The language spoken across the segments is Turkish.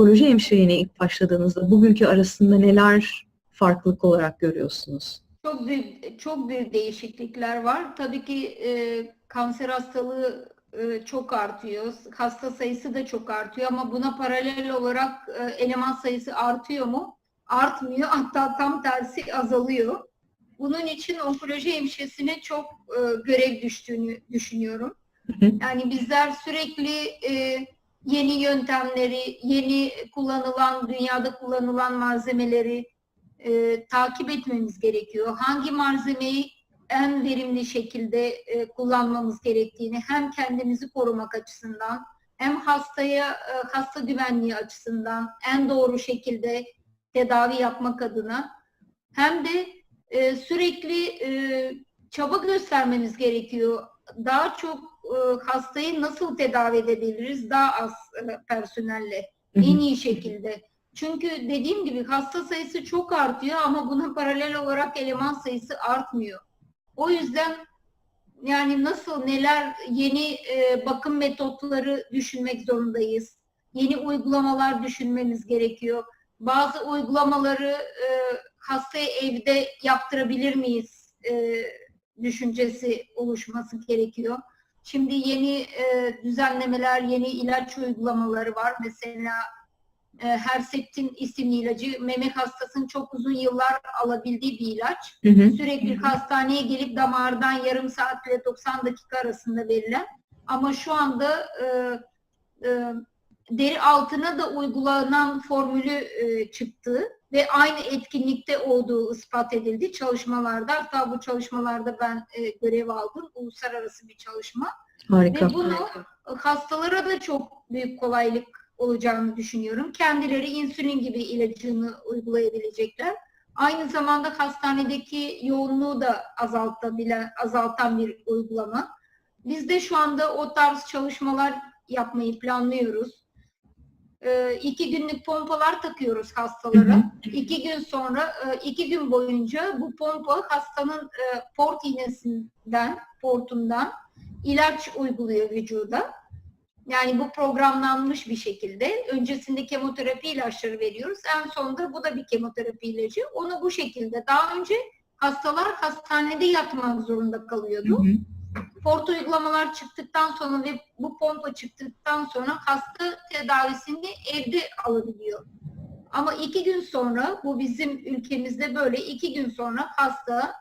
onkoloji hemşireliğine ilk başladığınızda bugünkü arasında neler farklılık olarak görüyorsunuz? Çok büyük çok büyük değişiklikler var. Tabii ki e, kanser hastalığı e, çok artıyor. Hasta sayısı da çok artıyor ama buna paralel olarak e, eleman sayısı artıyor mu? Artmıyor. Hatta tam tersi azalıyor. Bunun için onkoloji hemşiresine çok e, görev düştüğünü düşünüyorum. Yani bizler sürekli e, yeni yöntemleri, yeni kullanılan, dünyada kullanılan malzemeleri e, takip etmemiz gerekiyor. Hangi malzemeyi en verimli şekilde e, kullanmamız gerektiğini hem kendimizi korumak açısından hem hastaya e, hasta güvenliği açısından en doğru şekilde tedavi yapmak adına hem de e, sürekli e, çaba göstermemiz gerekiyor. Daha çok e, hastayı nasıl tedavi edebiliriz daha az e, personelle Hı hı. en iyi şekilde. Çünkü dediğim gibi hasta sayısı çok artıyor ama buna paralel olarak eleman sayısı artmıyor. O yüzden yani nasıl neler yeni e, bakım metotları düşünmek zorundayız. Yeni uygulamalar düşünmemiz gerekiyor. Bazı uygulamaları e, hastaya evde yaptırabilir miyiz e, düşüncesi oluşması gerekiyor. Şimdi yeni e, düzenlemeler, yeni ilaç uygulamaları var. Mesela e, Herceptin isimli ilacı meme hastasının çok uzun yıllar alabildiği bir ilaç. Hı hı. Sürekli hastaneye gelip damardan yarım saat ile 90 dakika arasında verilen. Ama şu anda e, e, deri altına da uygulanan formülü e, çıktı ve aynı etkinlikte olduğu ispat edildi çalışmalarda. Hatta bu çalışmalarda ben e, görev aldım. Uluslararası bir çalışma. Harika. Ve bunu hastalara da çok büyük kolaylık olacağını düşünüyorum. Kendileri insülin gibi ilacını uygulayabilecekler. Aynı zamanda hastanedeki yoğunluğu da azaltabilen, azaltan bir uygulama. Biz de şu anda o tarz çalışmalar yapmayı planlıyoruz. Ee, iki günlük pompalar takıyoruz hastalara. Hı hı. İki gün sonra, e, iki gün boyunca bu pompa hastanın e, port iğnesinden, portundan ilaç uyguluyor vücuda. Yani bu programlanmış bir şekilde. Öncesinde kemoterapi ilaçları veriyoruz. En sonunda bu da bir kemoterapi ilacı. Onu bu şekilde. Daha önce hastalar hastanede yatmak zorunda Hı kalıyordu. hı. Port uygulamalar çıktıktan sonra ve bu pompa çıktıktan sonra hasta tedavisini evde alabiliyor. Ama iki gün sonra, bu bizim ülkemizde böyle iki gün sonra hasta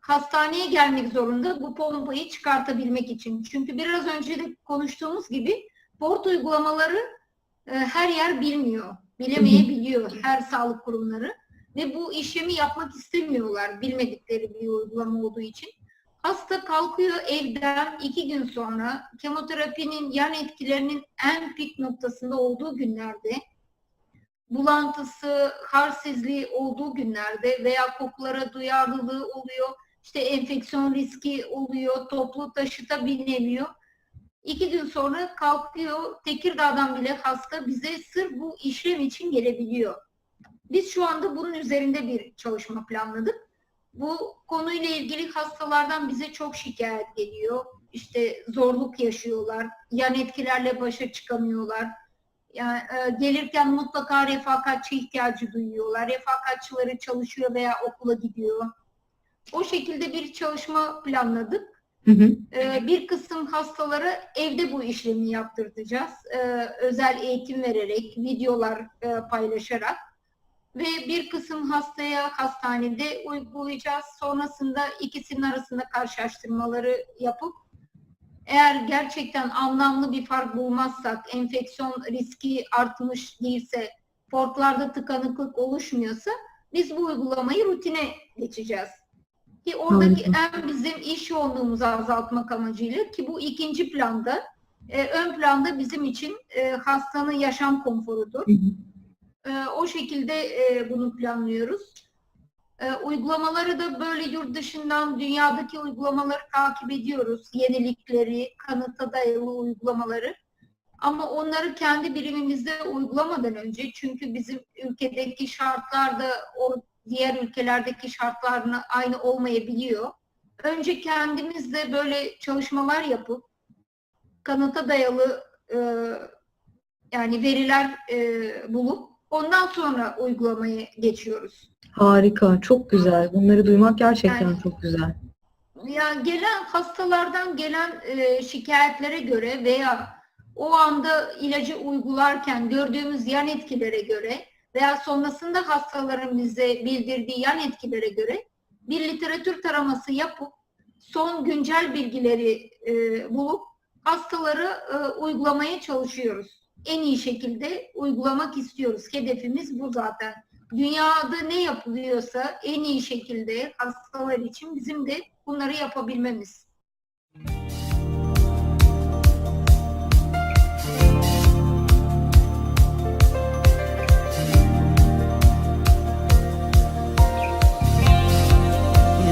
hastaneye gelmek zorunda bu pompayı çıkartabilmek için. Çünkü biraz önce de konuştuğumuz gibi port uygulamaları e, her yer bilmiyor, bilemeyebiliyor her sağlık kurumları ve bu işlemi yapmak istemiyorlar bilmedikleri bir uygulama olduğu için. Hasta kalkıyor evden iki gün sonra kemoterapinin yan etkilerinin en pik noktasında olduğu günlerde bulantısı, halsizliği olduğu günlerde veya kokulara duyarlılığı oluyor, işte enfeksiyon riski oluyor, toplu taşıta binemiyor. İki gün sonra kalkıyor, Tekirdağ'dan bile hasta bize sırf bu işlem için gelebiliyor. Biz şu anda bunun üzerinde bir çalışma planladık. Bu konuyla ilgili hastalardan bize çok şikayet geliyor. İşte zorluk yaşıyorlar, yan etkilerle başa çıkamıyorlar. Yani e, gelirken mutlaka refakatçi ihtiyacı duyuyorlar. Refakatçileri çalışıyor veya okula gidiyor. O şekilde bir çalışma planladık. Hı hı. Ee, bir kısım hastalara evde bu işlemi yaptırtacağız. Ee, özel eğitim vererek, videolar e, paylaşarak ve bir kısım hastaya hastanede uygulayacağız. Sonrasında ikisinin arasında karşılaştırmaları yapıp eğer gerçekten anlamlı bir fark bulmazsak, enfeksiyon riski artmış değilse, portlarda tıkanıklık oluşmuyorsa biz bu uygulamayı rutine geçeceğiz. Ki oradaki en bizim iş yoğunluğumuzu azaltmak amacıyla ki bu ikinci planda, e, ön planda bizim için e, hastanın yaşam konforudur. Hı hı. E, o şekilde e, bunu planlıyoruz. E, uygulamaları da böyle yurt dışından dünyadaki uygulamaları takip ediyoruz. Yenilikleri, kanıta dayalı uygulamaları. Ama onları kendi birimimizde uygulamadan önce çünkü bizim ülkedeki şartlar da o diğer ülkelerdeki şartlarına aynı olmayabiliyor. Önce kendimiz de böyle çalışmalar yapıp kanıta dayalı e, Yani veriler e, bulup ondan sonra uygulamaya geçiyoruz. Harika, çok güzel. Bunları duymak gerçekten Yani- çok güzel. Ya gelen hastalardan gelen e, şikayetlere göre veya o anda ilacı uygularken gördüğümüz yan etkilere göre veya sonrasında hastaların bize bildirdiği yan etkilere göre bir literatür taraması yapıp son güncel bilgileri e, bulup hastaları e, uygulamaya çalışıyoruz. En iyi şekilde uygulamak istiyoruz. Hedefimiz bu zaten. Dünyada ne yapılıyorsa en iyi şekilde hastalar için bizim de bunları yapabilmemiz.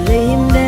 Yüreğimde